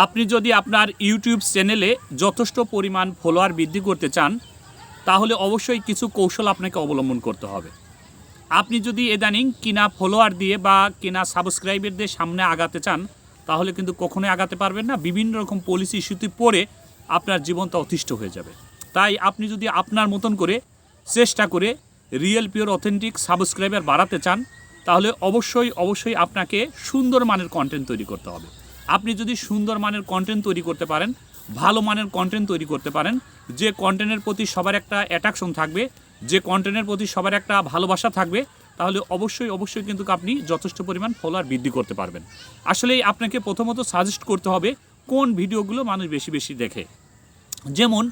আপনি যদি আপনার ইউটিউব চ্যানেলে যথেষ্ট পরিমাণ ফলোয়ার বৃদ্ধি করতে চান, তাহলে অবশ্যই কিছু কৌশল আপনাকে অবলম্বন করতে হবে। আপনি যদি এদানিং কিনা ফলোয়ার দিয়ে বা কিনা সাবস্ক্রাইবার দিয়ে সামনে আগাতে চান, তাহলে কিন্তু কখনোই আগাতে পারবেন না। বিভিন্ন রকম পলিসি ইস্যুতে পড়ে আপনার জীবনটা অতিষ্ঠ হয়ে যাবে। তাই আপনি যদি আপনার মতন করে চেষ্টা করে রিয়েল পিওর অথেন্টিক সাবস্ক্রাইবার বাড়াতে চান, তাহলে অবশ্যই অবশ্যই আপনাকে সুন্দর মানের কন্টেন্ট তৈরি করতে হবে। আপনি যদি সুন্দর মানের কন্টেন্ট তৈরি করতে পারেন, ভালো মানের কন্টেন্ট তৈরি করতে পারেন, যে কন্টেন্টের প্রতি সবার একটা অ্যাট্রাকশন থাকবে, যে কন্টেন্টের প্রতি সবার একটা ভালোবাসা থাকবে, তাহলে অবশ্যই অবশ্যই কিন্তু আপনি যথেষ্ট পরিমাণ ফলোয়ার বৃদ্ধি করতে পারবেন। আসলে আপনাকে প্রথমত সাজেস্ট করতে হবে কোন ভিডিওগুলো মানুষ বেশি বেশি দেখে। যেমন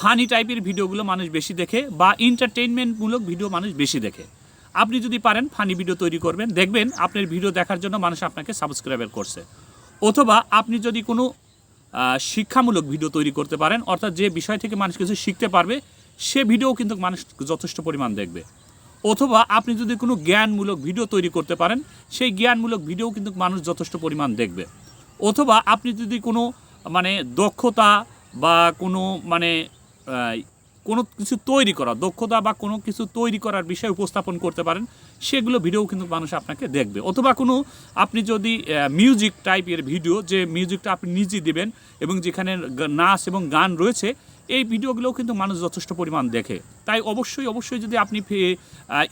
ফানি টাইপের ভিডিওগুলো মানুষ বেশি দেখে বা এন্টারটেইনমেন্টমূলক ভিডিও মানুষ বেশি দেখে। আপনি যদি পারেন ফানি ভিডিও তৈরি করবেন, দেখবেন আপনার ভিডিও দেখার জন্য মানুষ আপনাকে সাবস্ক্রাইবার করছে। অথবা আপনি যদি কোনো শিক্ষামূলক ভিডিও তৈরি করতে পারেন, অর্থাৎ যে বিষয় থেকে মানুষ কিছু শিখতে পারবে, সে ভিডিও কিন্তু মানুষ যথেষ্ট পরিমাণ দেখবে। অথবা আপনি যদি কোনো জ্ঞানমূলক ভিডিও তৈরি করতে পারেন, সেই জ্ঞানমূলক ভিডিও কিন্তু মানুষ যথেষ্ট পরিমাণ দেখবে। অথবা আপনি যদি কোনো মানে দক্ষতা বা কোনো মানে কোনো কিছু তৈরি করা, দক্ষতা বা কোনো কিছু তৈরি করার বিষয় উপস্থাপন করতে পারেন সেগুলো ভিডিও কিন্তু মানুষ আপনাকে দেখবে। অথবা কোনো আপনি যদি মিউজিক টাইপের ভিডিও যে মিউজিকটা আপনি নিজে দেবেন এবং যেখানে নাচ এবং গান রয়েছে, এই ভিডিওগুলোও কিন্তু মানুষ যথেষ্ট পরিমাণ দেখে। তাই অবশ্যই অবশ্যই যদি আপনি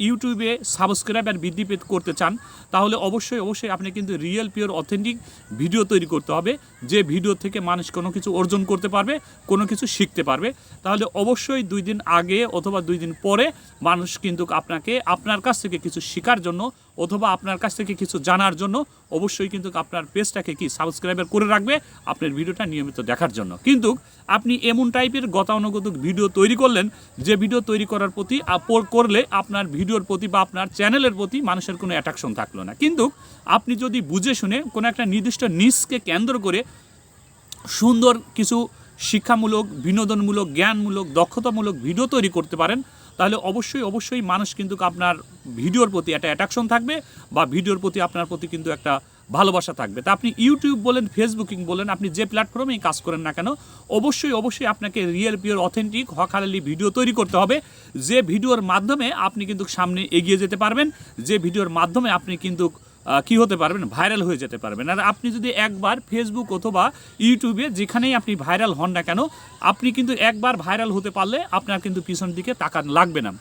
ইউটিউবে সাবস্ক্রাইবার বৃদ্ধি করতে চান, তাহলে অবশ্যই অবশ্যই আপনি কিন্তু রিয়েল পিওর অথেন্টিক ভিডিও তৈরি করতে হবে, যে ভিডিও থেকে মানুষ কোনো কিছু অর্জন করতে পারবে, কোনো কিছু শিখতে পারবে। তাহলে অবশ্যই দুই দিন আগে অথবা দুই দিন পরে মানুষ কিন্তু আপনাকে, আপনার কাছ থেকে কিছু শেখার জন্য অথবা আপনার কাছ থেকে কিছু জানার জন্য অবশ্যই কিন্তু আপনার পেজটাকে কি সাবস্ক্রাইবার করে রাখবে, আপনার ভিডিওটা নিয়মিত দেখার জন্য। কিন্তু আপনি এমন টাইপের গতানুগতিক ভিডিও তৈরি করলেন, যে ভিডিও তৈরি করার প্রতি করলে আপনার ভিডিওর প্রতি বা আপনার চ্যানেলের প্রতি মানুষের কোনো অ্যাট্রাকশন থাকল না। কিন্তু আপনি যদি বুঝে শুনে কোনো একটা নির্দিষ্ট নিসকে কেন্দ্র করে সুন্দর কিছু শিক্ষামূলক, বিনোদনমূলক, জ্ঞানমূলক, দক্ষতামূলক ভিডিও তৈরি করতে পারেন তাহলে অবশ্যই অবশ্যই মানুষ কিন্তু আপনার ভিডিওর প্রতি একটা অ্যাট্রাকশন থাকবে বা ভিডিওর প্রতি আপনার প্রতি কিন্তু একটা ভালোবাসা থাকবে। তা আপনি ইউটিউব বলেন ফেসবুকিং বলেন, আপনি যে প্ল্যাটফর্মেই কাজ করেন না কেন, অবশ্যই অবশ্যই আপনাকে রিয়েল পিওর অথেন্টিক হকালালি ভিডিও তৈরি করতে হবে। যে ভিডিওর মাধ্যমে আপনি কিন্তু সামনে এগিয়ে যেতে পারবেন, যে ভিডিওর মাধ্যমে আপনি কিন্তু কি হতে পারবেন ভাইরাল হয়ে যেতে পারবেন আর আপনি যদি একবার ফেসবুক অথবা ইউটিউবে যেখানেই আপনি ভাইরাল হন না কেন, আপনি কিন্তু একবার ভাইরাল হতে পারলে আপনার কিন্তু পিছন দিকে টাকা লাগবে না।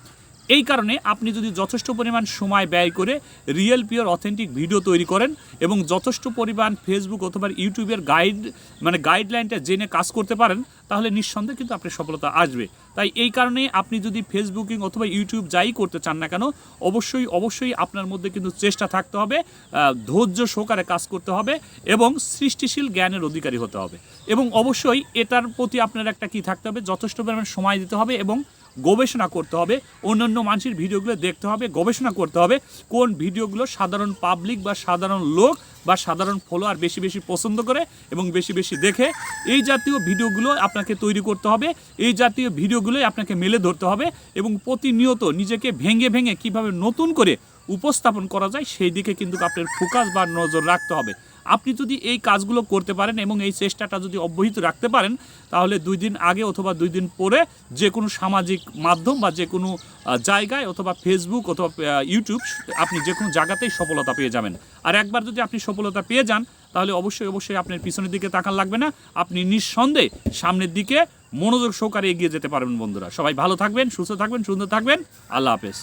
এই কারণে আপনি যদি যথেষ্ট পরিমাণ সময় ব্যয় করে রিয়েল পিওর অথেন্টিক ভিডিও তৈরি করেন এবং যথেষ্ট পরিমাণ ফেসবুক অথবা ইউটিউবের গাইড মানে গাইডলাইনটা জেনে কাজ করতে পারেন, তাহলে নিঃসন্দেহে কিন্তু আপনার সফলতা আসবে। তাই এই কারণে আপনি যদি ফেসবুকিং অথবা ইউটিউব যাই করতে চান না কেন, অবশ্যই অবশ্যই আপনার মধ্যে কিন্তু চেষ্টা থাকতে হবে ধৈর্য সহকারে কাজ করতে হবে এবং সৃষ্টিশীল জ্ঞানের অধিকারী হতে হবে। এবং অবশ্যই এটার প্রতি আপনার একটা কি থাকতে হবে, যথেষ্ট পরিমাণ সময় দিতে হবে এবং গবেষণা করতে হবে, অন্যান্য মানুষের ভিডিওগুলো দেখতে হবে, গবেষণা করতে হবে কোন ভিডিওগুলো সাধারণ পাবলিক বা সাধারণ লোক বা সাধারণ ফলোয়ার বেশি বেশি পছন্দ করে এবং বেশি বেশি দেখে। এই জাতীয় ভিডিওগুলো আপনাকে তৈরি করতে হবে, এই জাতীয় ভিডিওগুলোই আপনাকে মেলে ধরতে হবে এবং প্রতিনিয়ত নিজেকে ভেঙে ভেঙে কীভাবে নতুন করে উপস্থাপন করা যায়, সেই দিকে কিন্তু আপনার ফোকাস বা নজর রাখতে হবে। আপনি যদি এই কাজগুলো করতে পারেন এবং এই চেষ্টাটা যদি অব্যাহত রাখতে পারেন, তাহলে দুই দিন আগে অথবা দুই দিন পরে যে কোনো সামাজিক মাধ্যম বা যে কোনো জায়গায় অথবা ফেসবুক অথবা ইউটিউব আপনি যে কোনো জায়গাতেই সফলতা পেয়ে যাবেন। আর একবার যদি আপনি সফলতা পেয়ে যান, তাহলে অবশ্যই অবশ্যই আপনার পিছনের দিকে তাকান লাগবে না। আপনি নিঃসন্দেহে সামনের দিকে মনোযোগ সহকারে এগিয়ে যেতে পারবেন বন্ধুরা। সবাই ভালো থাকবেন, সুস্থ থাকবেন, সুন্দর থাকবেন। আল্লাহ হাফেজ।